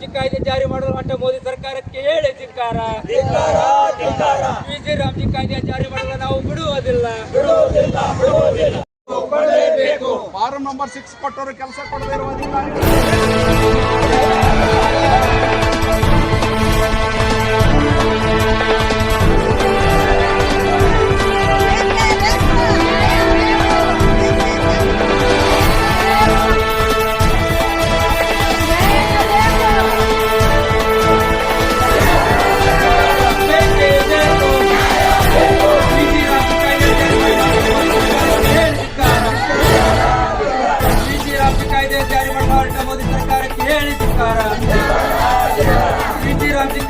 Busy ಕಾಯ್ದೆ ಜಾರಿ ಮಾಡಲು ಹೊಂಟ ಮೋದಿ ಸರ್ಕಾರಕ್ಕೆ ಹೇಳಿ ಧಿಕ್ಕಾರ. ಧಿಕ್ಕಾರ ಧಿಕ್ಕಾರ. ಬಿಜಿ ರಾಮ್ಜಿ ಕಾಯ್ದೆ ಜಾರಿ ಮಾಡಲು ನಾವು ಬಿಡುವುದಿಲ್ಲ. ಫಾರಂ ನಂಬರ್ ಸಿಕ್ಸ್ ಕೊಟ್ಟವರು ಕೆಲಸ ಕೊಡದೇ ಇರುವ ಅಧಿಕಾರಿಗಳು.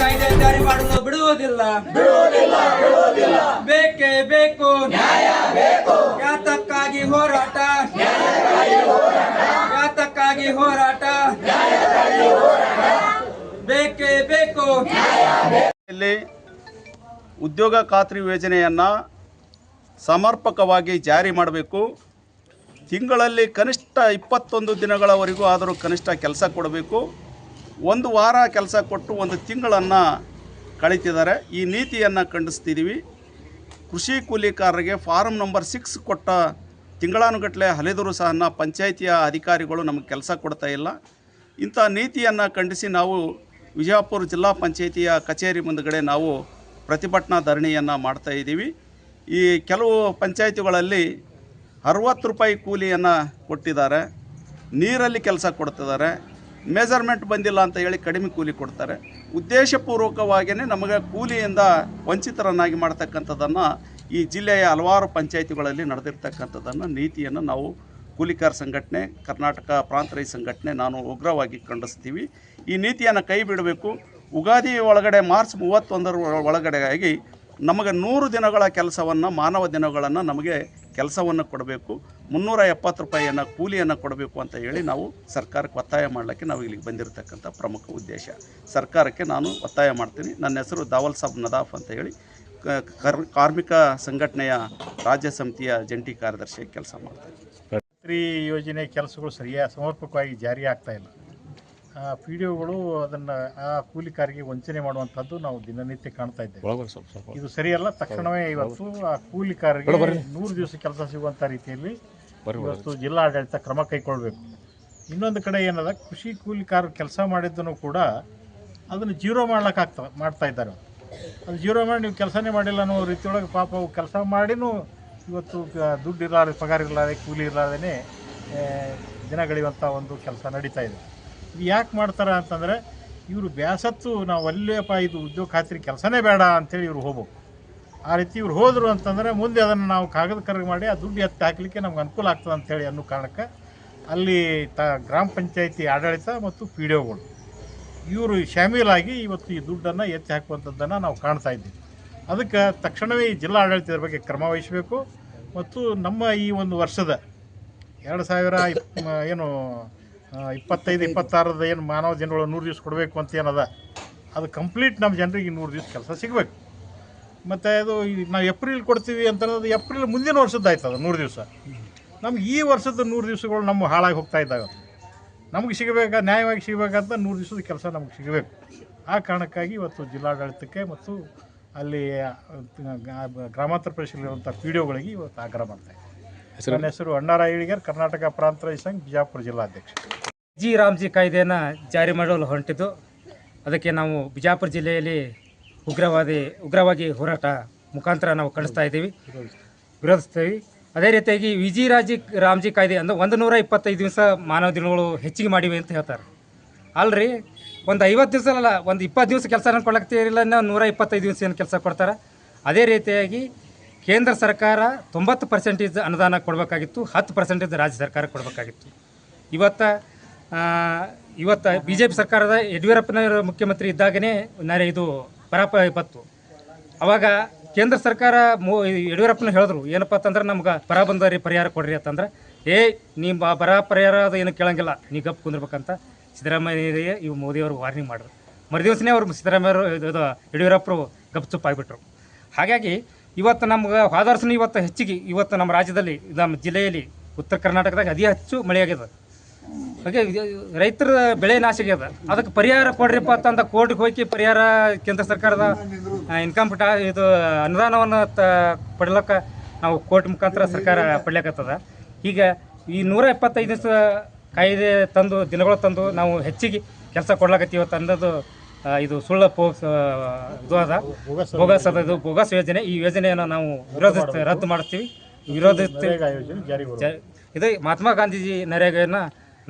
ಕಾಯ್ದೆ ಜಾರಿ ಮಾಡಲು ಬಿಡುವುದಿಲ್ಲ. ಬೇಕೇ ಬೇಕು. ಯಾತಕ್ಕಾಗಿ ಹೋರಾಟ. ಯಾತಕ್ಕಾಗಿ ಹೋರಾಟ. ಬೇಕೇ ಬೇಕು. ಇಲ್ಲಿ ಉದ್ಯೋಗ ಖಾತ್ರಿ ಯೋಜನೆಯನ್ನು ಸಮರ್ಪಕವಾಗಿ ಜಾರಿ ಮಾಡಬೇಕು. ತಿಂಗಳಲ್ಲಿ ಕನಿಷ್ಠ ಇಪ್ಪತ್ತೊಂದು ದಿನಗಳವರೆಗೂ ಆದರೂ ಕನಿಷ್ಠ ಕೆಲಸ ಕೊಡಬೇಕು. ಒಂದು ವಾರ ಕೆಲಸ ಕೊಟ್ಟು ಒಂದು ತಿಂಗಳನ್ನು ಕಳೀತಿದ್ದಾರೆ. ಈ ನೀತಿಯನ್ನು ಖಂಡಿಸ್ತಿದ್ದೀವಿ ಕೃಷಿ ಕೂಲಿಕಾರರಿಗೆ ಫಾರಂ ನಂಬರ್ ಸಿಕ್ಸ್ ಕೊಟ್ಟ ತಿಂಗಳಾನುಗಟ್ಟಲೆ ಹಲಿದರೂ ಸಹ ಪಂಚಾಯಿತಿಯ ಅಧಿಕಾರಿಗಳು ನಮಗೆ ಕೆಲಸ ಕೊಡ್ತಾ ಇಲ್ಲ. ಇಂಥ ನೀತಿಯನ್ನು ಖಂಡಿಸಿ ನಾವು ವಿಜಯಪುರ ಜಿಲ್ಲಾ ಪಂಚಾಯಿತಿಯ ಕಚೇರಿ ಮುಂದುಗಡೆ ನಾವು ಪ್ರತಿಭಟನಾ ಧರಣಿಯನ್ನು ಮಾಡ್ತಾ ಇದ್ದೀವಿ. ಈ ಕೆಲವು ಪಂಚಾಯಿತಿಗಳಲ್ಲಿ ಅರವತ್ತು ರೂಪಾಯಿ ಕೂಲಿಯನ್ನು ಕೊಟ್ಟಿದ್ದಾರೆ. ನೀರಲ್ಲಿ ಕೆಲಸ ಕೊಡ್ತಿದ್ದಾರೆ. ಮೆಜರ್ಮೆಂಟ್ ಬಂದಿಲ್ಲ ಅಂತ ಹೇಳಿ ಕಡಿಮೆ ಕೂಲಿ ಕೊಡ್ತಾರೆ. ಉದ್ದೇಶಪೂರ್ವಕವಾಗಿಯೇ ನಮಗೆ ಕೂಲಿಯಿಂದ ವಂಚಿತರನ್ನಾಗಿ ಮಾಡ್ತಕ್ಕಂಥದ್ದನ್ನು ಈ ಜಿಲ್ಲೆಯ ಹಲವಾರು ಪಂಚಾಯಿತಿಗಳಲ್ಲಿ ನಡೆದಿರ್ತಕ್ಕಂಥದ್ದನ್ನು ನೀತಿಯನ್ನು ನಾವು ಕೂಲಿಕಾರ ಸಂಘಟನೆ, ಕರ್ನಾಟಕ ಪ್ರಾಂತ ರೈತ ಸಂಘಟನೆ ನಾನು ಉಗ್ರವಾಗಿ ಖಂಡಿಸ್ತೀವಿ. ಈ ನೀತಿಯನ್ನು ಕೈ ಬಿಡಬೇಕು. ಉಗಾದಿ ಒಳಗಡೆ ಮಾರ್ಚ್ ಮೂವತ್ತೊಂದರ ಒಳಗಡೆಯಾಗಿ ನಮಗೆ ನೂರು ದಿನಗಳ ಕೆಲಸವನ್ನು, ಮಾನವ ದಿನಗಳನ್ನು ನಮಗೆ ಕೆಲಸವನ್ನು ಕೊಡಬೇಕು. ಮುನ್ನೂರ ಎಪ್ಪತ್ತು ರೂಪಾಯಿಯನ್ನು ಕೂಲಿಯನ್ನು ಕೊಡಬೇಕು ಅಂತ ಹೇಳಿ ನಾವು ಸರ್ಕಾರಕ್ಕೆ ಒತ್ತಾಯ ಮಾಡಲಿಕ್ಕೆ ನಾವು ಇಲ್ಲಿಗೆ ಬಂದಿರತಕ್ಕಂಥ ಪ್ರಮುಖ ಉದ್ದೇಶ. ಸರ್ಕಾರಕ್ಕೆ ನಾನು ಒತ್ತಾಯ ಮಾಡ್ತೀನಿ. ನನ್ನ ಹೆಸರು ದಾವಲ್ ಸಾಬ್ ನದಾಫ್ ಅಂತ ಹೇಳಿ. ಕಾರ್ಮಿಕ ಸಂಘಟನೆಯ ರಾಜ್ಯ ಸಮಿತಿಯ ಜಂಟಿ ಕಾರ್ಯದರ್ಶಿಯಾಗಿ ಕೆಲಸ ಮಾಡ್ತೀನಿ ಮಂತ್ರಿ ಯೋಜನೆ ಕೆಲಸಗಳು ಸರಿಯಾಗಿ ಸಮರ್ಪಕವಾಗಿ ಜಾರಿ ಆಗ್ತಾ ಇಲ್ಲ? ಪಿ ಡಿ ಒಗಳು ಅದನ್ನು ಆ ಕೂಲಿಕಾರಿಗೆ ವಂಚನೆ ಮಾಡುವಂಥದ್ದು ನಾವು ದಿನನಿತ್ಯ ಕಾಣ್ತಾ ಇದ್ದೇವೆ. ಇದು ಸರಿಯಲ್ಲ ತಕ್ಷಣವೇ ಇವತ್ತು ಆ ಕೂಲಿಕಾರರಿಗೆ ನೂರು ದಿವಸ ಕೆಲಸ ಸಿಗುವಂಥ ರೀತಿಯಲ್ಲಿ ಇವತ್ತು ಜಿಲ್ಲಾಡಳಿತ ಕ್ರಮ ಕೈಗೊಳ್ಬೇಕು. ಇನ್ನೊಂದು ಕಡೆ ಏನದ ಕೃಷಿ ಕೂಲಿಕಾರರು ಕೆಲಸ ಮಾಡಿದ್ದನ್ನು ಕೂಡ ಅದನ್ನು ಜೀರೋ ಮಾಡ್ಲಿಕ್ಕಾಗ್ತ ಮಾಡ್ತಾ ಇದ್ದಾರೆ. ಅದು ಜೀರೋ ಮಾಡಿ ನೀವು ಕೆಲಸನೇ ಮಾಡಿಲ್ಲ ಅನ್ನೋ ರೀತಿಯೊಳಗೆ ಪಾಪ ಅವು ಕೆಲಸ ಮಾಡಿನೂ ಇವತ್ತು ದುಡ್ಡು ಇರಲಾರ್ದೆ ಪಗಾರ ಇರಲಾರ್ದೆ ಕೂಲಿ ಇರಲಾರ್ದೇ ದಿನ ಗಳಿಯುವಂಥ ಒಂದು ಕೆಲಸ ನಡೀತಾ ಇದೆ. ಇದು ಯಾಕೆ ಮಾಡ್ತಾರೆ ಅಂತಂದರೆ, ಇವರು ಬ್ಯಾಸತ್ತು, ನಾವು ಅಲ್ಲೇಪ್ಪ ಇದು ಉದ್ಯೋಗ ಖಾತ್ರಿ ಕೆಲಸನೇ ಬೇಡ ಅಂತೇಳಿ ಇವ್ರು ಹೋಗ್ಬೇಕು. ಆ ರೀತಿ ಇವ್ರು ಹೋದರು ಅಂತಂದರೆ ಮುಂದೆ ಅದನ್ನು ನಾವು ಕಾಗದ ಮಾಡಿ ಆ ದುಡ್ಡು ಎತ್ತಿ ಹಾಕಲಿಕ್ಕೆ ನಮ್ಗೆ ಅನುಕೂಲ ಆಗ್ತದೆ ಅಂಥೇಳಿ ಅನ್ನೋ ಕಾರಣಕ್ಕೆ ಅಲ್ಲಿ ತ ಗ್ರಾಮ ಪಂಚಾಯಿತಿ ಆಡಳಿತ ಮತ್ತು ಪಿ ಡಿ ಒಗಳು. ಇವರು ಶಾಮೀಲಾಗಿ ಇವತ್ತು ಈ ದುಡ್ಡನ್ನು ಎತ್ತಿ ಹಾಕುವಂಥದ್ದನ್ನು ನಾವು ಕಾಣ್ತಾ ಇದ್ದೀವಿ. ಅದಕ್ಕೆ ತಕ್ಷಣವೇ ಈ ಜಿಲ್ಲಾ ಆಡಳಿತದ ಬಗ್ಗೆ ಕ್ರಮ ವಹಿಸಬೇಕು. ಮತ್ತು ನಮ್ಮ ಈ ಒಂದು ವರ್ಷದ ಎರಡು ಸಾವಿರ ಏನು ಇಪ್ಪತ್ತೈದು ಇಪ್ಪತ್ತಾರದ ಏನು ಮಾನವ ಜನಗಳು ನೂರು ದಿವಸ ಕೊಡಬೇಕು ಅಂತ ಏನದ? ಅದು ಕಂಪ್ಲೀಟ್ ನಮ್ಮ ಜನರಿಗೆ ನೂರು ದಿವಸ ಕೆಲಸ ಸಿಗಬೇಕು. ಮತ್ತು ಅದು ನಾವು ಏಪ್ರಿಲ್ ಕೊಡ್ತೀವಿ ಅಂತ ಅನ್ನೋದು ಏಪ್ರಿಲ್ ಮುಂದಿನ ವರ್ಷದ್ದು ಆಯ್ತದ ನೂರು ದಿವಸ. ನಮ್ಗೆ ಈ ವರ್ಷದ ನೂರು ದಿವಸಗಳು ನಮ್ಮ ಹಾಳಾಗಿ ಹೋಗ್ತಾ ಇದ್ದಾವೆ. ನಮಗೆ ಸಿಗಬೇಕಾ, ನ್ಯಾಯವಾಗಿ ಸಿಗಬೇಕಂತ ನೂರು ದಿವಸದ ಕೆಲಸ ನಮಗೆ ಸಿಗಬೇಕು. ಆ ಕಾರಣಕ್ಕಾಗಿ ಇವತ್ತು ಜಿಲ್ಲಾಡಳಿತಕ್ಕೆ ಮತ್ತು ಅಲ್ಲಿ ಗ್ರಾಮಾಂತರ ಪ್ರದೇಶದಲ್ಲಿರುವಂಥ ಪಿ ಡಿ ಒಗಳಿಗೆ ಇವತ್ತು ಆಗ್ರಹ ಮಾಡ್ತಾ ಇದ್ದೀವಿ ನನ್ನ ಹೆಸರು ಅಣ್ಣಾರ ಇಳಿಗರ್ ಕರ್ನಾಟಕ ಪ್ರಾಂತ ರೈತ ಸಂಘ ಬಿಜಾಪುರ ಜಿಲ್ಲಾಧ್ಯಕ್ಷ. ಜಿ ರಾಮ್ಜಿ ಕಾಯ್ದೆಯನ್ನು ಜಾರಿ ಮಾಡಲು ಹೊರಟಿದ್ದು ಅದಕ್ಕೆ ನಾವು ಬಿಜಾಪುರ ಜಿಲ್ಲೆಯಲ್ಲಿ ಉಗ್ರವಾದಿ ಉಗ್ರವಾಗಿ ಹೋರಾಟ ಮುಖಾಂತರ ನಾವು ಕಳಿಸ್ತಾ ಇದ್ದೀವಿ ವಿರೋಧಿಸ್ತೀವಿ. ಅದೇ ರೀತಿಯಾಗಿ ವಿಜಿ ರಾಜಿ ರಾಮ್ಜಿ ಕಾಯ್ದೆ ಅಂದರೆ ಒಂದು ನೂರ ಇಪ್ಪತ್ತೈದು ದಿವಸ ಮಾನವ ದಿನಗಳು ಹೆಚ್ಚಿಗೆ ಮಾಡಿವೆ ಅಂತ ಹೇಳ್ತಾರೆ. ಅಲ್ರಿ ಒಂದು ಐವತ್ತು ದಿವಸ ಅಲ್ಲ ಒಂದು ಇಪ್ಪತ್ತು ದಿವಸ ಕೆಲಸ ಕೊಡಕ್ತಿರಲಿಲ್ಲ ನೂರ ಇಪ್ಪತ್ತೈದು ದಿವಸ ಏನು ಕೆಲಸ ಕೊಡ್ತಾರೆ? ಅದೇ ರೀತಿಯಾಗಿ ಕೇಂದ್ರ ಸರ್ಕಾರ ತೊಂಬತ್ತು ಪರ್ಸೆಂಟೇಜ್ ಅನುದಾನ ಕೊಡಬೇಕಾಗಿತ್ತು, ಹತ್ತು ಪರ್ಸೆಂಟೇಜ್ ರಾಜ್ಯ ಸರ್ಕಾರ ಕೊಡಬೇಕಾಗಿತ್ತು. ಇವತ್ತು ಇವತ್ತು ಬಿ ಜೆ ಪಿ ಸರ್ಕಾರದ ಯಡಿಯೂರಪ್ಪನವರ ಮುಖ್ಯಮಂತ್ರಿ ಇದ್ದಾಗನೇ ನಾಳೆ ಇದು ಪರಾಪ ಇಪ್ಪತ್ತು ಅವಾಗ ಕೇಂದ್ರ ಸರ್ಕಾರ ಮೋ ಯಡಿಯೂರಪ್ಪನ ಹೇಳಿದ್ರು, ಏನಪ್ಪ ಅಂತಂದ್ರೆ ನಮ್ಗೆ ಬರ ಬಂದರಿ ಪರಿಹಾರ ಕೊಡ್ರಿ ಅಂತಂದ್ರೆ, ಏ ನಿಮ್ಮ ಬರ ಪರಿಹಾರ ಅದು ಏನು ಕೇಳಂಗಿಲ್ಲ, ನೀ ಗಪ್ ಕುಂದಿರ್ಬೇಕಂತ ಸಿದ್ದರಾಮಯ್ಯ ಇವು ಮೋದಿಯವರು ವಾರ್ನಿಂಗ್ ಮಾಡಿದ್ರು. ಮರುದಿವಸನೇ ಅವರು ಸಿದ್ದರಾಮಯ್ಯವರು ಇದು ಯಡಿಯೂರಪ್ಪರು ಗಪ್ಚುಪ್ ಆಗಿಬಿಟ್ರು. ಹಾಗಾಗಿ ಇವತ್ತು ನಮ್ಗೆ ಹಾದರ್ಸನ ಇವತ್ತು ಹೆಚ್ಚಿಗೆ, ಇವತ್ತು ನಮ್ಮ ರಾಜ್ಯದಲ್ಲಿ, ನಮ್ಮ ಜಿಲ್ಲೆಯಲ್ಲಿ ಉತ್ತರ ಕರ್ನಾಟಕದಾಗ ಅತಿ ಹೆಚ್ಚು ಮಳೆಯಾಗಿದೆ ಹಾಗೆ ರೈತರ ಬೆಳೆ ನಾಶ ಆಗ್ಯದ. ಅದಕ್ಕೆ ಪರಿಹಾರ ಕೊಡ್ರಿಪ್ಪ ಅಂತಂದ ಕೋರ್ಟ್ಗೆ ಹೋಗಿ ಪರಿಹಾರ ಕೇಂದ್ರ ಸರ್ಕಾರದ ಇನ್ಕಮ್ ಟಾ ಇದು ಅನುದಾನವನ್ನು ತ, ಪಡ್ಲಕ್ಕ ನಾವು ಕೋರ್ಟ್ ಮುಖಾಂತರ ಸರ್ಕಾರ ಪಡ್ಲಿಕ್ಕತ್ತದ ಈಗ ಈ ನೂರ ಇಪ್ಪತ್ತೈದು ದಿವಸ ಕಾಯ್ದೆ ತಂದು, ದಿನಗಳು ತಂದು ನಾವು ಹೆಚ್ಚಿಗೆ ಕೆಲಸ ಕೊಡ್ಲಕತ್ತೀವಿ ಅಂತ ಅನ್ನೋದು ಇದು ಸುಳ್ಳ ಪೋಕ್ಸ್ ಇದು ಅದ ಬೋಗಸ್ ಅದ ಇದು ಬೋಗಸ್ ಯೋಜನೆ. ಈ ಯೋಜನೆಯನ್ನು ನಾವು ವಿರೋಧಿಸ್ತೀವಿ ರದ್ದು ಮಾಡ್ತೀವಿ ವಿರೋಧಿಸ್ತೀವಿ. ಇದೇ ಮಹಾತ್ಮ ಗಾಂಧೀಜಿ ನರೇಗಾನ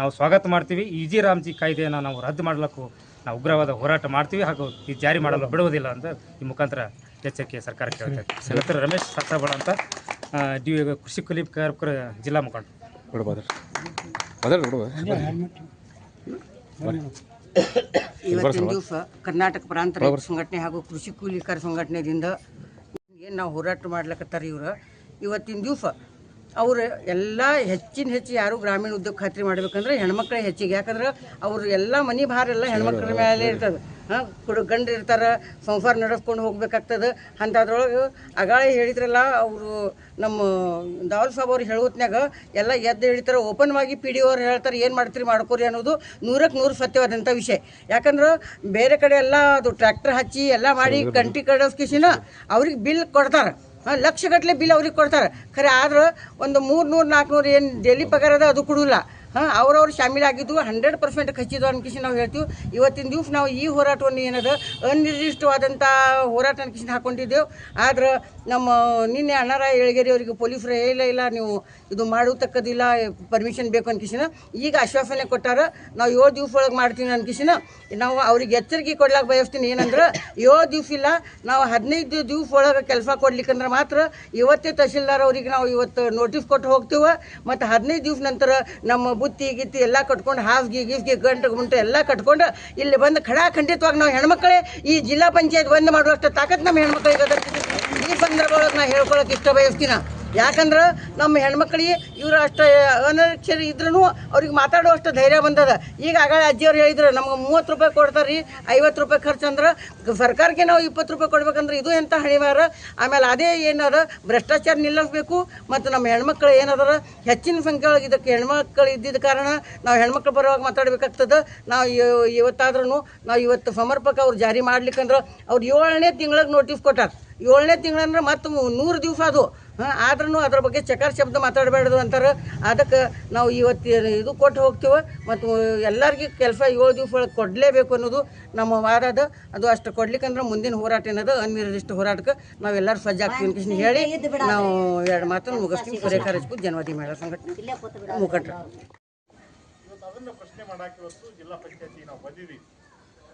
ನಾವು ಸ್ವಾಗತ ಮಾಡ್ತೀವಿ. ಈ ಜಿ ರಾಮ್ಜಿ ಕಾಯ್ದೆಯನ್ನು ನಾವು ರದ್ದು ಮಾಡಲಿಕ್ಕೂ ನಾವು ಉಗ್ರವಾದ ಹೋರಾಟ ಮಾಡ್ತೀವಿ. ಹಾಗೂ ಈ ಜಾರಿ ಮಾಡಲು ಬಿಡುವುದಿಲ್ಲ ಅಂತ ಈ ಮುಖಾಂತರ ಎಚ್ಚರಿಕೆ ಸರ್ಕಾರಕ್ಕೆ ಹೇಳ್ತಾ ಇದ್ದೀವಿ ರಮೇಶ್ ಸತ್ತಬಳ ಅಂತ ಡಿ ಕೃಷಿ ಕುಲಿ ಕಾರ್ಮಿಕರ ಜಿಲ್ಲಾ ಮುಖಂಡ. ಇವತ್ತಿನ ದಿವಸ ಕರ್ನಾಟಕ ಪ್ರಾಂತ ರೈತ ಸಂಘಟನೆ ಹಾಗೂ ಕೃಷಿ ಕೂಲಿಕಾರ ಸಂಘಟನೆದಿಂದ ಏನು ನಾವು ಹೋರಾಟ ಮಾಡ್ಲಕತ್ತಾರ ಇವರು? ಇವತ್ತಿನ ದಿವಸ ಅವರು ಎಲ್ಲ ಹೆಚ್ಚಿನ ಹೆಚ್ಚು ಯಾರು ಗ್ರಾಮೀಣ ಉದ್ಯೋಗ ಖಾತ್ರಿ ಮಾಡ್ಬೇಕಂದ್ರೆ ಹೆಣ್ಮಕ್ಳೇ ಹೆಚ್ಚಿಗೆ. ಯಾಕಂದ್ರೆ ಅವ್ರು ಎಲ್ಲ ಮನೆ ಭಾರ ಎಲ್ಲ ಹೆಣ್ಮಕ್ಳ ಮೇಲೆ ಇರ್ತದೆ. ಹಾಂ? ಕುಡು ಗಂಡು ಇರ್ತಾರೆ ಸಂಸಾರ ನಡೆಸ್ಕೊಂಡು ಹೋಗ್ಬೇಕಾಗ್ತದೆ. ಅಂಥದ್ರೊಳಗೆ ಅಗಾಳೆ ಹೇಳಿದ್ರಲ್ಲ ಅವರು ನಮ್ಮ ದಾವಲ್ ಸಾಬ್ ಅವ್ರು ಹೇಳೋತ್ನಾಗ ಎಲ್ಲ ಎದ್ದು ಹೇಳ್ತಾರೆ ಓಪನ್ ಆಗಿ ಪಿ ಡಿ ಅವ್ರು ಹೇಳ್ತಾರೆ ಏನು ಮಾಡ್ತೀರಿ ಮಾಡ್ಕೋರಿ ಅನ್ನೋದು ನೂರಕ್ಕೆ ನೂರು ಸತ್ಯವಾದಂಥ ವಿಷಯ. ಯಾಕಂದ್ರೆ ಬೇರೆ ಕಡೆ ಎಲ್ಲ ಅದು ಟ್ರ್ಯಾಕ್ಟರ್ ಹಚ್ಚಿ ಎಲ್ಲ ಮಾಡಿ ಗಂಟಿ ಕಡಿಸ್ಕಿಸಿನ ಅವ್ರಿಗೆ ಬಿಲ್ ಕೊಡ್ತಾರೆ. ಹಾಂ ಲಕ್ಷಗಟ್ಟಲೆ ಬಿಲ್ ಅವ್ರಿಗೆ ಕೊಡ್ತಾರೆ. ಖರೆ ಆದ್ರೆ ಒಂದು ಮೂರು ನೂರು ನಾಲ್ಕುನೂರು ಏನು ಡೈಲಿ ಪಗಾರ ಅದ ಅದು ಕೊಡೋಲ್ಲ. ಹಾಂ, ಅವ್ರವ್ರು ಶಾಮೀಲಾಗಿದ್ದು ಹಂಡ್ರೆಡ್ ಪರ್ಸೆಂಟ್ ಖಚಿತ ಅನ್ಕಿಸಿ ನಾವು ಹೇಳ್ತೀವಿ. ಇವತ್ತಿನ ದಿವಸ ನಾವು ಈ ಹೋರಾಟವನ್ನು ಏನದು ಅನಿರ್ದಿಷ್ಟವಾದಂಥ ಹೋರಾಟ ಅನ್ಕಿಸಿ ಹಾಕೊಂಡಿದ್ದೆವು. ಆದ್ರೆ ನಮ್ಮ ನಿನ್ನೆ ಅಣ್ಣಾರ ಏಳಗೇರಿ ಅವರಿಗೆ ಪೊಲೀಸರು ಇಲ್ಲ ಇಲ್ಲ, ನೀವು ಇದು ಮಾಡತಕ್ಕದಿಲ್ಲ ಪರ್ಮಿಷನ್ ಬೇಕು ಅನ್ಕಿಸಿನ ಈಗ ಆಶ್ವಾಸನೆ ಕೊಟ್ಟಾರ, ನಾವು ಏಳು ದಿವ್ಸ ಒಳಗೆ ಮಾಡ್ತೀನಿ ಅನ್ಕಿಸಿನ ನಾವು ಅವ್ರಿಗೆ ಎಚ್ಚರಿಕೆ ಕೊಡ್ಲಾಕೆ ಬಯಸ್ತೀನಿ ಏನಂದ್ರೆ, ಏಳು ದಿವಸ ಇಲ್ಲ, ನಾವು ಹದಿನೈದು ದಿವ್ಸ ಒಳಗೆ ಕೆಲಸ ಕೊಡ್ಲಿಕ್ಕಂದ್ರೆ ಮಾತ್ರ ಇವತ್ತೇ ತಹಶೀಲ್ದಾರ್ ಅವ್ರಿಗೆ ನಾವು ಇವತ್ತು ನೋಟಿಸ್ ಕೊಟ್ಟು ಹೋಗ್ತೀವ. ಮತ್ತು ಹದಿನೈದು ದಿವ್ಸ ನಂತರ ನಮ್ಮ ಬುತ್ತಿ ಗಿತ್ತಿ ಎಲ್ಲ ಕಟ್ಕೊಂಡು ಹಾಸ್ಗಿ ಗೀಸ್ಗೆ ಗಂಟು ಗುಂಟು ಎಲ್ಲ ಕಟ್ಕೊಂಡು ಇಲ್ಲಿ ಬಂದು ಖಡಾ ಖಂಡಿತವಾಗಿ ನಾವು ಹೆಣ್ಮಕ್ಳೇ ಈ ಜಿಲ್ಲಾ ಪಂಚಾಯತ್ ಬಂದ್ ಮಾಡುವಷ್ಟು ತಾಕತ್ ನಮ್ಮ ಹೆಣ್ಮಕ್ಳಿಗೆ ಈ ಸಂದರ್ಭ ಒಳಗೆ ನಾ ಹೇಳ್ಕೊಳಕ್ಕೆ ಇಷ್ಟ ಬಯಸ್ತೀನ ಯಾಕಂದ್ರೆ ನಮ್ಮ ಹೆಣ್ಮಕ್ಳಿಗೆ ಇವರು ಅಷ್ಟು ಅನಕ್ಷರ ಇದ್ರೂ ಅವ್ರಿಗೆ ಮಾತಾಡುವಷ್ಟು ಧೈರ್ಯ ಬಂದದ. ಈಗ ಆಗ ಅಜ್ಜಿಯವ್ರು ಹೇಳಿದ್ರು, ನಮ್ಗೆ ಮೂವತ್ತು ರೂಪಾಯಿ ಕೊಡ್ತಾರೆ ರೀ ಐವತ್ತು ರೂಪಾಯಿ ಖರ್ಚು ಅಂದ್ರೆ ಸರ್ಕಾರಕ್ಕೆ ನಾವು ಇಪ್ಪತ್ತು ರೂಪಾಯಿ ಕೊಡ್ಬೇಕಂದ್ರೆ ಇದು ಎಂಥ ಹಣಿವಾರ. ಆಮೇಲೆ ಅದೇ ಏನದ ಭ್ರಷ್ಟಾಚಾರ ನಿಲ್ಲಿಸ್ಬೇಕು ಮತ್ತು ನಮ್ಮ ಹೆಣ್ಮಕ್ಳು ಏನದಾರ ಹೆಚ್ಚಿನ ಸಂಖ್ಯೆ ಒಳಗೆ ಇದಕ್ಕೆ ಹೆಣ್ಮಕ್ಳು ಇದ್ದಿದ್ದ ಕಾರಣ ನಾವು ಹೆಣ್ಮಕ್ಳು ಬರುವಾಗ ಮಾತಾಡ್ಬೇಕಾಗ್ತದೆ. ನಾವು ಇವ- ಇವತ್ತಾದ್ರೂ ನಾವು ಇವತ್ತು ಸಮರ್ಪಕ ಅವ್ರು ಜಾರಿ ಮಾಡ್ಲಿಕ್ಕಂದ್ರೆ ಅವ್ರು ಏಳನೇ ತಿಂಗಳಿಗೆ ನೋಟಿಸ್ ಕೊಟ್ಟಾರ. ಏಳನೇ ತಿಂಗಳಂದ್ರೆ ಮತ್ತೆ ನೂರು ದಿವಸ ಅದು. ಹಾಂ ಆದ್ರೂ ಅದ್ರ ಬಗ್ಗೆ ಚಕಾರ ಶಬ್ದ ಮಾತಾಡಬಾರ್ದು ಅಂತಾರೆ. ಅದಕ್ಕೆ ನಾವು ಇವತ್ತು ಇದು ಕೊಟ್ಟು ಹೋಗ್ತೀವಿ. ಮತ್ತು ಎಲ್ಲರಿಗೂ ಕೆಲಸ ಏಳು ದಿವಸ ಒಳಗೆ ಕೊಡಲೇಬೇಕು ಅನ್ನೋದು ನಮ್ಮ ವಾದ ಅದು. ಅದು ಅಷ್ಟು ಕೊಡ್ಲಿಕ್ಕಂದ್ರೆ ಮುಂದಿನ ಹೋರಾಟ ಏನದು? ಅನಿರ್ದಿಷ್ಟ ಹೋರಾಟಕ್ಕೆ ನಾವೆಲ್ಲರೂ ಸಜ್ಜಾಗ್ತೀವಿ ಅಂತ ಹೇಳಿ ನಾವು ಎರಡು ಮಾತನ್ನು ಮುಗಿಸ್ತೀವಿ. ಸುರೇಖಾ ರಜಪೂತ್ ಜನವಾದಿ ಮಹಿಳಾ ಸಂಘಟನೆ. ಮುಖಂಡರು. ಅದನ್ನು ಪ್ರಶ್ನೆ ಮಾಡಕ್ಕೆ ಇವತ್ತು ಜಿಲ್ಲಾ ಪಂಚಾಯತಿ ನಾವು ಬಂದಿದ್ದೀವಿ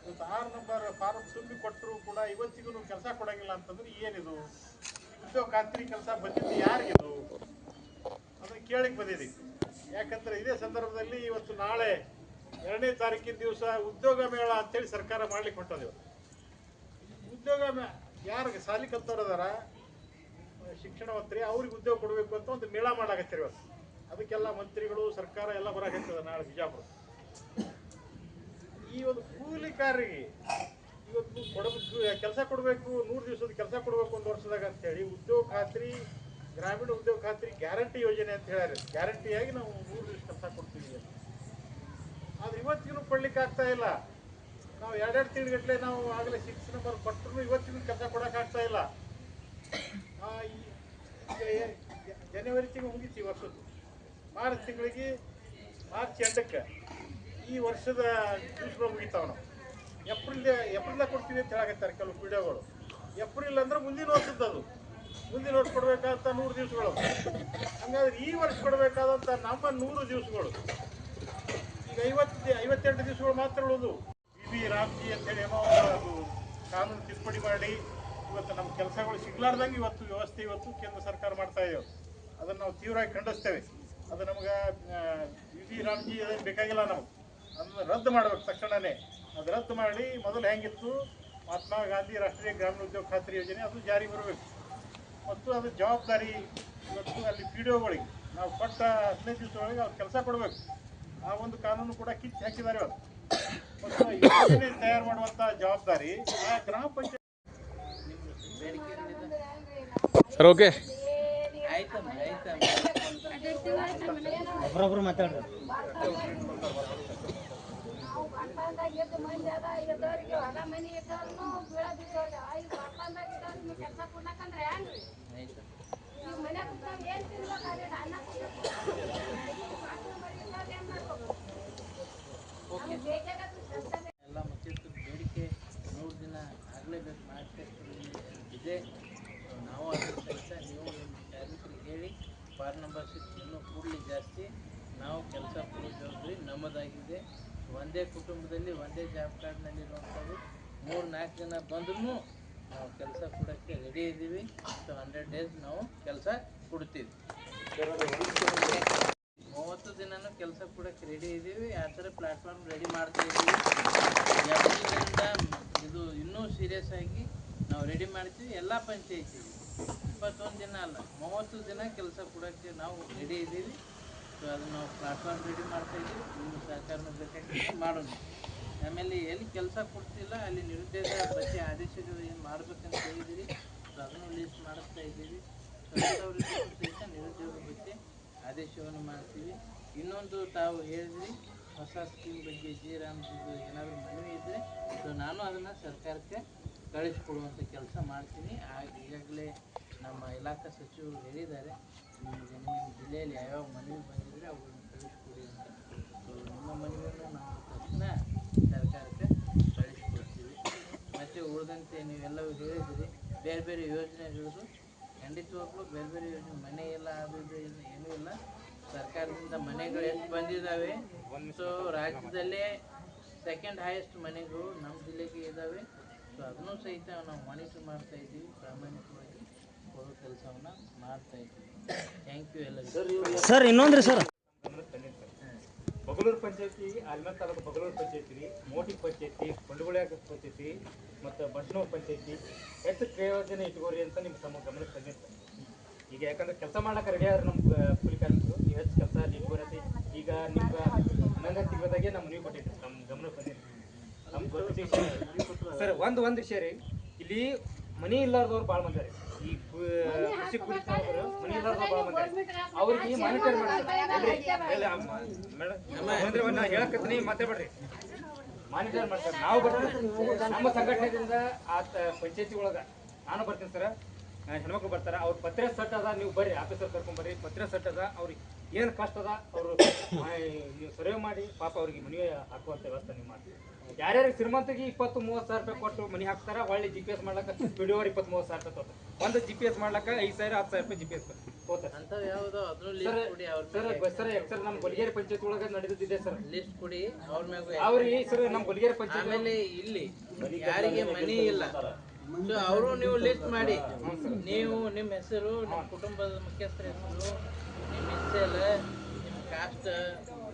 ಇವತ್ತು ಆರು ನಂಬರ್ ಫಾರಂ ತುಂಬಿ ಕೊಟ್ಟರು ಕೂಡ ಇವತ್ತಿಗೂ ಕೆಲಸ ಕೊಡಂಗಿಲ್ಲ ಅಂತಂದ್ರೆ ಏನಿದು? ಉದ್ಯೋಗ ಖಾತ್ರಿ ಕೆಲಸ ಬಂದಿದ್ದು ಯಾರಿಗೆ ಅದನ್ನು ಕೇಳಕ್ಕೆ ಬಂದಿದೆ ಯಾಕಂದ್ರೆ ಇದೇ ಸಂದರ್ಭದಲ್ಲಿ ಇವತ್ತು ನಾಳೆ ಎರಡನೇ ತಾರೀಕಿನ ದಿವಸ ಉದ್ಯೋಗ ಮೇಳ ಅಂತೇಳಿ ಸರ್ಕಾರ ಮಾಡ್ಲಿಕ್ಕೆ ಹೊಂಟದ ಉದ್ಯೋಗ ಮೇ ಯಾರಿಗೆ ಸಾಲಿ ಕಲ್ತವ್ರು ಅದಾರ? ಶಿಕ್ಷಣ ಮಂತ್ರಿ, ಅವ್ರಿಗೆ ಉದ್ಯೋಗ ಕೊಡಬೇಕು ಅಂತ ಒಂದು ಮೇಳ ಮಾಡಾಕತ್ತೀರಿ ಇವತ್ತು. ಅದಕ್ಕೆಲ್ಲ ಮಂತ್ರಿಗಳು, ಸರ್ಕಾರ ಎಲ್ಲ ಬರಾಕತ್ತದ ನಾಳೆ ಬಿಜಾಪುರ. ಈ ಒಂದು ಕೂಲಿಕಾರರಿಗೆ ಇವತ್ತು ಕೊಡಬೇಕು ಕೆಲಸ ಕೊಡಬೇಕು, ನೂರು ದಿವಸದ ಕೆಲಸ ಕೊಡಬೇಕು ಒಂದು ವರ್ಷದಾಗ ಅಂತೇಳಿ ಉದ್ಯೋಗ ಖಾತ್ರಿ, ಗ್ರಾಮೀಣ ಉದ್ಯೋಗ ಖಾತ್ರಿ ಗ್ಯಾರಂಟಿ ಯೋಜನೆ ಅಂತ ಹೇಳ್ಯಾರ. ಗ್ಯಾರಂಟಿಯಾಗಿ ನಾವು ನೂರು ದಿವಸ ಕೆಲಸ ಕೊಡ್ತೀವಿ. ಆದ್ರೆ ಇವತ್ತಿಗೂ ಕೊಡ್ಲಿಕ್ಕೆ ಆಗ್ತಾ ಇಲ್ಲ. ನಾವು ಎರಡೆರಡು ತಿಂಗಳಗಟ್ಟಲೆ ನಾವು ಆಗಲೇ ಸಿಕ್ಸ್ ನಂಬರ್ ಕೊಟ್ಟರು ಇವತ್ತಿಗೂ ಕೆಲಸ ಕೊಡಕ್ಕೆ ಆಗ್ತಾ ಇಲ್ಲ. ಜನವರಿ ತಿಂಗಳು ಮುಗೀತು ಈ ವರ್ಷದ್ದು. ಮಾರ್ಚ್ ತಿಂಗಳಿಗೆ, ಮಾರ್ಚ್ ಎಂಟಕ್ಕೆ ಈ ವರ್ಷದ ಮುಗಿತಾವ ನಾವು. ಏಪ್ರಿಲ್ ಏಪ್ರಿಲ್ದಾಗ ಕೊಡ್ತೀವಿ ಅಂತ ಹೇಳಕತ್ತಾರೆ ಕೆಲವು ವಿಡಿಯೋಗಳು ಏಪ್ರಿಲ್ ಅಂದ್ರೆ ಮುಂದಿನ ವರ್ಷದ್ದು ಅದು ಮುಂದಿನ ವರ್ಷ ಕೊಡಬೇಕಾದಂಥ ನೂರು ದಿವಸಗಳು. ಹಂಗಾದ್ರೆ ಈ ವರ್ಷ ಕೊಡಬೇಕಾದಂಥ ನಮ್ಮ ನೂರು ದಿವಸಗಳು. ಈಗ ಐವತ್ತು ಐವತ್ತೆಂಟು ದಿವಸಗಳು ಮಾತ್ರ ಉಳಿದು. ಬಿ ಬಿ ರಾಮ್ಜಿ ಅಂತೇಳಿ ಏನೋ ಅದು ಕಾನೂನು ತಿದ್ದುಪಡಿ ಮಾಡಿ, ಇವತ್ತು ನಮ್ಮ ಕೆಲಸಗಳು ಸಿಗ್ಲಾರ್ದಂಗೆ ಇವತ್ತು ವ್ಯವಸ್ಥೆ ಇವತ್ತು ಕೇಂದ್ರ ಸರ್ಕಾರ ಮಾಡ್ತಾ ಇದ್ದೇವೆ ಅದನ್ನು ನಾವು ತೀವ್ರವಾಗಿ ಖಂಡಿಸ್ತೇವೆ. ಅದು ನಮ್ಗೆ ಬಿ ಬಿ ರಾಮ್ಜಿ ಅದೇನು ಬೇಕಾಗಿಲ್ಲ ನಾವು ಅದನ್ನು ರದ್ದು ಮಾಡ್ಬೇಕು ತಕ್ಷಣನೇ. ಅದು ರದ್ದು ಮಾಡಿ ಮೊದಲು ಹೆಂಗಿತ್ತು? ಮಹಾತ್ಮ ಗಾಂಧಿ ರಾಷ್ಟ್ರೀಯ ಗ್ರಾಮೀಣ ಉದ್ಯೋಗ ಖಾತ್ರಿ ಯೋಜನೆ ಅದು ಜಾರಿ ಬರಬೇಕು. ಮತ್ತು ಅದು ಜವಾಬ್ದಾರಿ ಮತ್ತು ಅಲ್ಲಿ ಪಿ ಡಿ ಒಗಳಿಗೆ ನಾವು ಕೊಟ್ಟ ಹದಿನೈದು ದಿವಸ ಒಳಗೆ ಅವ್ರು ಕೆಲಸ ಕೊಡಬೇಕು. ಆ ಒಂದು ಕಾನೂನು ಕೂಡ ಕಿತ್ತು ಹಾಕಿದ್ದಾರೆ ಅವರು. ಮತ್ತು ಯೋಜನೆ ತಯಾರು ಮಾಡುವಂಥ ಜವಾಬ್ದಾರಿ ಆ ಗ್ರಾಮ ಪಂಚಾಯತ್ ಸರ್ ಓಕೆ. ಒಬ್ರೊಬ್ರು ಮಾತಾಡ್ರಿ. ಮನಿ ಕೆಲಸ ಕೊಡ್ಲಕ್ಕಂದ್ರೆ ಏನ್ ಎಲ್ಲ ಮುಖ್ಯಸ್ಥರು ಬೇಡಿಕೆ ನೂರು ದಿನ ಆಗಲೇಬೇಕು ಮಾಡ್ತೀವಿ ಇದೆ ನಾವು ಅದ್ರ ಕೆಲಸ ನೀವು ನಿಮ್ಮ ಕಾರ್ಮಿಕರಿಗೆ ಹೇಳಿ ಫಾರ್ ಸಿಕ್ಸ್ ಇನ್ನೂ ಕೂಡಲಿ ಜಾಸ್ತಿ ನಾವು ಕೆಲಸ ಪೂರ್ತಿ ನಮ್ಮದಾಗಿದೆ. ಒಂದೇ ಕುಟುಂಬದಲ್ಲಿ ಒಂದೇ ಜಾಬ್ ಕಾರ್ಡ್ನಲ್ಲಿರುವಂಥದ್ದು ಮೂರು ನಾಲ್ಕು ಜನ ಬಂದ್ರೂ ನಾವು ಕೆಲಸ ಕೊಡೋಕ್ಕೆ ರೆಡಿ ಇದ್ದೀವಿ. ಸೊ ಹಂಡ್ರೆಡ್ ಡೇಸ್ ನಾವು ಕೆಲಸ ಕೊಡ್ತೀವಿ. ಮೂವತ್ತು ದಿನನೂ ಕೆಲಸ ಕೊಡೋಕ್ಕೆ ರೆಡಿ ಇದ್ದೀವಿ. ಆ ಥರ ಪ್ಲಾಟ್ಫಾರ್ಮ್ ರೆಡಿ ಮಾಡ್ತಾ ಇದ್ದೀವಿ. ಎರಡರಿಂದ ಇದು ಇನ್ನೂ ಸೀರಿಯಸ್ ಆಗಿ ನಾವು ರೆಡಿ ಮಾಡ್ತೀವಿ. ಎಲ್ಲ ಪಂಚಾಯಿತಿ ಇಪ್ಪತ್ತೊಂದು ದಿನ ಅಲ್ಲ, ಮೂವತ್ತು ದಿನ ಕೆಲಸ ಕೊಡೋಕ್ಕೆ ನಾವು ರೆಡಿ ಇದ್ದೀವಿ. ಸೊ ಅದನ್ನು ನಾವು ಪ್ಲಾಟ್ಫಾರ್ಮ್ ರೆಡಿ ಮಾಡ್ತಾ ಇದ್ದೀವಿ. ನಿಮ್ಮ ಸಹಕಾರನೂ ಬೇಕಾಗಿ ಮಾಡೋಣ. ಆಮೇಲೆ ಎಲ್ಲಿ ಕೆಲಸ ಕೊಡ್ತಿಲ್ಲ, ಅಲ್ಲಿ ನಿರುದ್ಯೋಗ ಬಗ್ಗೆ ಆದೇಶಗಳು ಏನು ಮಾಡಬೇಕಂತ ಹೇಳಿದ್ದೀರಿ ಸೊ ಅದನ್ನು ಲೀಸ್ಟ್ ಮಾಡಿಸ್ತಾ ಇದ್ದೀವಿ. ಸಹಿತ ನಿರುದ್ಯೋಗ ಬಗ್ಗೆ ಆದೇಶವನ್ನು ಮಾಡ್ತೀವಿ. ಇನ್ನೊಂದು ತಾವು ಹೇಳಿದ್ರಿ, ಹೊಸ ಸ್ಕೀಮ್ ಬಗ್ಗೆ ಜಿ ರಾಮ್ಜಿದು ಏನಾದರೂ ಮನವಿ ಇದ್ದರೆ ಸೊ ನಾನು ಅದನ್ನು ಸರ್ಕಾರಕ್ಕೆ ಕಳಿಸ್ಕೊಡುವಂಥ ಕೆಲಸ ಮಾಡ್ತೀನಿ. ಆ ಈಗಾಗಲೇ ನಮ್ಮ ಇಲಾಖಾ ಸಚಿವರು ಹೇಳಿದ್ದಾರೆ ನಿಮಗೆ ನಿಮ್ಮ ಜಿಲ್ಲೆಯಲ್ಲಿ ಯಾವ್ಯಾವ ಮನವಿ ಬಂದಿದ್ರೆ ಅವುಗಳನ್ನು ಕಳಿಸ್ಕೊಡಿ ಅಂತ ಸೊ, ನಿಮ್ಮ ಮನವಿಯನ್ನು ನಾವು ತಕ್ಷಣ ಸರ್ಕಾರಕ್ಕೆ ಕಳಿಸ್ಕೊಡ್ತೀವಿ. ಮತ್ತು ಉಳಿದಂತೆ ನೀವೆಲ್ಲವೂ ಹೇಳಿದಿರಿ ಬೇರೆ ಬೇರೆ ಯೋಜನೆಗಳು ಖಂಡಿತವಾಗ್ಲೂ ಬೇರೆ ಬೇರೆ ಯೋಜನೆ ಮನೆ ಇಲ್ಲ ಅದು ಇದು ಏನೂ ಇಲ್ಲ. ಸರ್ಕಾರದಿಂದ ಮನೆಗಳು ಎಷ್ಟು ಬಂದಿದ್ದಾವೆ? ಸೊ, ರಾಜ್ಯದಲ್ಲೇ ಸೆಕೆಂಡ್ ಹೈಯೆಸ್ಟ್ ಮನೆಗಳು ನಮ್ಮ ಜಿಲ್ಲೆಗೆ ಇದ್ದಾವೆ. ಸೊ, ಅದನ್ನು ಸಹಿತ ನಾವು ಮಾನಿಟರ್ ಮಾಡ್ತಾ ಇದ್ದೀವಿ, ಪ್ರಾಮಾಣಿಕವಾಗಿ. ಕೊಡೋ ಕೆಲಸವನ್ನು ಮಾಡ್ತಾ ಇದ್ದೀವಿ ಥ್ಯಾಂಕ್ ಯು ಎಲ್ಲ ಸರ್ ಇನ್ನೊಂದ್ರಿ ಸರ್. ಬಗಲೂರು ಪಂಚಾಯತಿ ಆಲ್ಮೇಲೆ ತಾಲೂಕು ಬಗಲೂರು ಪಂಚಾಯತಿ ಮೋಟಿ ಪಂಚಾಯತಿ ಕೊಂಡಗುಳ್ಯಾಗ ಪಂಚಾಯತಿ ಮತ್ತು ಬಸ್ನೋ ಪಂಚಾಯತಿ ಹೆಚ್ಚು ಪ್ರಯೋಜನ ಇಟ್ಕೋರಿ ಅಂತ ನಿಮ್ಮ ತಮ್ಮ ಗಮನಕ್ಕೆ ತಂದಿರ್ತಾರೆ ಈಗ ಯಾಕಂದ್ರೆ ಕೆಲಸ ಮಾಡಕ್ಕೆ ರೆಡಿ ಆದ್ರೆ ನಮ್ಮ ಕೂಲಿ ಕಾರ್ಮಿಕರು ನೀವು ಹೆಚ್ಚು ಕೆಲಸ ನೀವು ಇಟ್ಕೋರತಿ ಈಗ ನಿಮ್ಗೆ ಹನ್ನೊಂದು ತಿಂಗಳದಾಗೆ ನಮ್ಮ ನೀವು ಕೊಟ್ಟಿರ್ತೀವಿ ನಮ್ಮ ಗಮನಕ್ಕೆ ತಂದಿರ್ತೀವಿ ನಮ್ಮ ಸರ್ ಒಂದು ಒಂದು ವಿಷಯ ರೀ. ಇಲ್ಲಿ ಮನಿ ಇಲ್ಲಾರ್ದವ್ರು ಭಾಳ ಮಂದಿ ಈ ಕೃಷಿ ಕುರಿತ ಅವರು ಮನಿ ಇಲ್ಲಾರ್ದವ್ರು ಭಾಳ ಮಂದಿ ಅವ್ರಿಗೆ ಮಾನಿಟರ್ ಮಾಡ್ತಾರೆ. ಹೇಳಕತ್ತೀನಿ ಮಾತಾಡ್ಬೇಡ್ರಿ. ಮಾನಿಟರ್ ಮಾಡ್ತಾರೆ. ನಾವು ಬರ್ತೀವಿ. ನಮ್ಮ ಸಂಘಟನೆದಿಂದ ಆ ಪಂಚಾಯತಿ ಒಳಗ ನಾನು ಬರ್ತೀನಿ ಸರ್. ಹೆಣ್ಮಕ್ಳು ಬರ್ತಾರ. ಅವ್ರ ಪತ್ರ ಸಟ್ ಅದ ನೀವು ಬರ್ರಿ ಆಫೀಸರ್ ಕರ್ಕೊಂಡ್ ಬರ್ರಿ. ಪತ್ರ ಸಟ್ ಅದ ಅವ್ರಿಗೆ. ಏನು ಕಷ್ಟ ಅದ ಅವರು ನೀವು ಸರ್ವೆ ಮಾಡಿ ಪಾಪ ಅವ್ರಿಗೆ ಮನೆ ಹಾಕುವಂಥ ವ್ಯವಸ್ಥೆ ನೀವು ಮಾಡ್ತೀವಿ ಯಾರ್ಯಾರು ಶ್ರೀಮಂತಿಗೆ ಇಪ್ಪತ್ತು ಮೂವತ್ತು ಸಾವಿರ ರೂಪಾಯಿ ಕೊಟ್ಟು ಮನೆ ಹಾಕ್ತಾರೆ ಒಳ್ಳೆ ಜಿ ಪಿ ಎಸ್ ಮಾಡ್ಲಕ್ಕ ಪಿಡಿಯೋರ್ ಇಪ್ಪತ್ತು ಮೂವತ್ತು ಸಾವಿರ ರೂಪಾಯಿ ಒಂದು ಜಿ ಪಿ ಎಸ್ ಮಾಡ್ಲಕ್ಕ ಐದು ಸಾವಿರ ಹತ್ತು ಸಾವಿರ ರೂಪಾಯಿ G P S sir sir sir ನಮ್ಮ ಗೊಲಿಗೇರಿ ಪಂಚಾಯತ್ ಒಳಗೆ ನಡೆದಿದೆ ಸರ್. ಲಿಸ್ಟ್ ಕೊಡಿ ಅವ್ರ ಮ್ಯಾಗ ಅವ್ರಿಗೆ ಸರ್ ನಮ್ಮ ಗೊಲಿಗೇರಿ ಪಂಚಾಯತ್ ಮೇಲೆ ಇಲ್ಲಿ ಯಾರಿಗೆ ಮನಿ ಇಲ್ಲ. ಅವರು ನೀವು ಲಿಸ್ಟ್ ಮಾಡಿ. ನೀವು ನಿಮ್ಮ ಹೆಸರು ನಿಮ್ಮ ಕುಟುಂಬದ ಮುಖ್ಯಸ್ಥರ ಹೆಸರು ನಿಮ್ಮ ಇನ್ಸೆಲ್ ನಿಮ್ಮ ಕಾಸ್ಟ್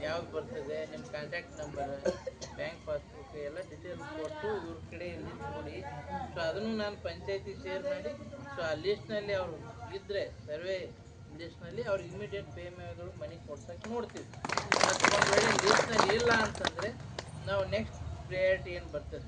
ಯಾವ್ದು ಬರ್ತದೆ ನಿಮ್ಮ ಕಾಂಟ್ಯಾಕ್ಟ್ ನಂಬರ್ ಬ್ಯಾಂಕ್ ಪಾಸ್ಬುಕ್ ಎಲ್ಲ ಡೀಟೇಲ್ಸ್ ಕೊಟ್ಟು ಇವ್ರ ಕಡೆ ಲಿಸ್ಟ್ ಸೊ ಅದನ್ನು ನಾನು ಪಂಚಾಯತಿ ಶೇರ್ ಮಾಡಿ ಸೊ ಆ ಲಿಸ್ಟ್ನಲ್ಲಿ ಅವರು ಇದ್ದರೆ ಸರ್ವೆ ಲಿಸ್ಟ್ನಲ್ಲಿ ಅವ್ರು ಇಮಿಡಿಯೇಟ್ ಪೇಮೆಂಟ್ಗಳು ಮನಿ ಕೊಡ್ಸೋಕೆ ನೋಡ್ತೀವಿ. ಮತ್ತು ಒಂದು ಲಿಸ್ಟ್ನಲ್ಲಿ ಇಲ್ಲ ಅಂತಂದರೆ, ನಾವು ನೆಕ್ಸ್ಟ್ ಪ್ರಿಯಾರಿಟಿ ಏನು ಬರ್ತದೆ?